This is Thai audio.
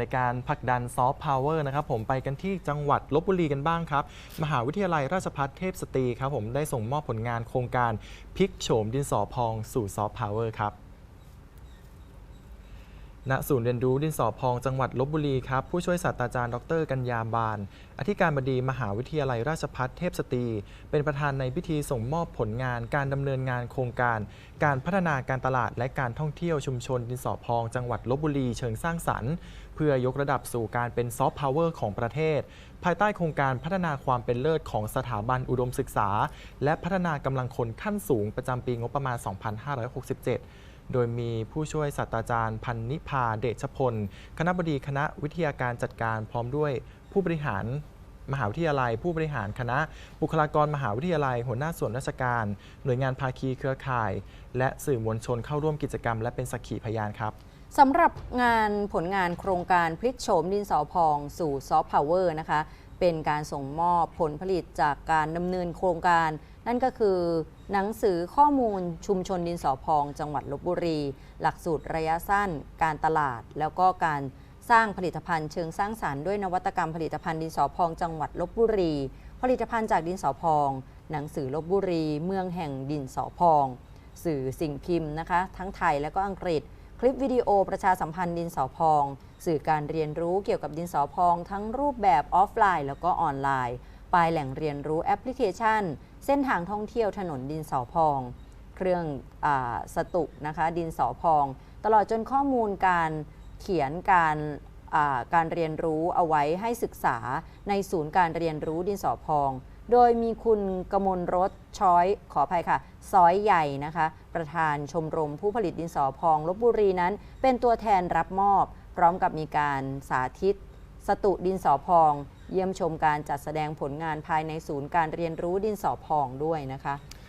ในการผลักดันซอฟต์พาวเวอร์นะครับผมไปกันที่จังหวัดลบบุรีกันบ้างครับ มหาวิทยาลัยราชภัฏเทพสตรีครับผมได้ส่งมอบผลงานโครงการพลิกโฉมดินสอพองสู่ซอฟต์พาวเวอร์ครับ ณศูนย์เรียนรู้ดินสอพองจังหวัดลบบุรีครับ ผู้ช่วยศาสตราจารย์ดรกัญญาบานอธิการบดีมหาวิทยาลัยราชภัฏเทพสตรี เป็นประธานในพิธีส่งมอบผลงานการดำเนินงานโครงการ การพัฒนาการตลาดและการท่องเที่ยวชุมชนดินสอพองจังหวัดลบบุรีเชิงสร้างสรรค์ เพื่อยกระดับสู่การเป็นซอฟต์พาวเวอร์ของประเทศ ภายใต้โครงการพัฒนาความเป็นเลิศของสถาบันอุดมศึกษา และพัฒนากำลังคนขั้นสูงประจำปีงบประมาณ 2567 โดยมีผู้ช่วยศาสตราจารย์พันนิพาเดชพล คณะบดีคณะวิทยาการจัดการพร้อมด้วยผู้บริหารมหาวิทยาลัย ผู้บริหารคณะ บุคลากรมหาวิทยาลัย หัวหน้าส่วนราชการ หน่วยงานภาคีเครือข่าย และสื่อมวลชนเข้าร่วมกิจกรรม และเป็นสักขีพยานครับสำหรับงานผลงานโครงการพลิกโฉมดินสอพองสู่ซอฟต์พาวเวอร์นะคะ เป็นการส่งมอบผลผลิตจากการดำเนินโครงการ นั่นก็คือหนังสือข้อมูลชุมชนดินสอพอง จังหวัดลบบุรี หลักสูตรระยะสั้น การตลาด แล้วก็การสร้างผลิตภัณฑ์เชิงสร้างสารรค์ด้วยนวัตกรรมผลิตภัณฑ์ดินสอพอง จังหวัดลบบุรี ผลิตภัณฑ์จากดินสอพอง หนังสือลบบุรี เมืองแห่งดินสอพอง สื่อสิ่งพิมพ์นะคะ ทั้งไทยและก็อังกฤษ คลิปวิดีโอประชาสัมพันธ์ดินสอพอง สื่อการเรียนรู้เกี่ยวกับดินสอพอง ทั้งรูปแบบออฟไลน์ แล้วก็ออนไลน์ปลายแหล่งเรียนรู้แอปพลิเคชัน เส้นทางท่องเที่ยวถนนดินสอพอง เครื่องอาสตุกนะคะดินสอพอง ตลอดจนข้อมูลการเขียนการอ่าการเรียนรู้เอาไว้ให้ศึกษาในศูนย์การเรียนรู้ดินสอพอง โดยมีคุณกมลรถช้อยขออภัยค่ะซอยใหญ่นะคะ ประธานชมรมผู้ผลิตดินสอพองลบบุรีนั้น เป็นตัวแทนรับมอบ พร้อมกับมีการสาธิต สตุดินสอพอง เยี่ยมชมการจัดแสดงผลงานภายในศูนย์การเรียนรู้ดินสอพองด้วยนะคะ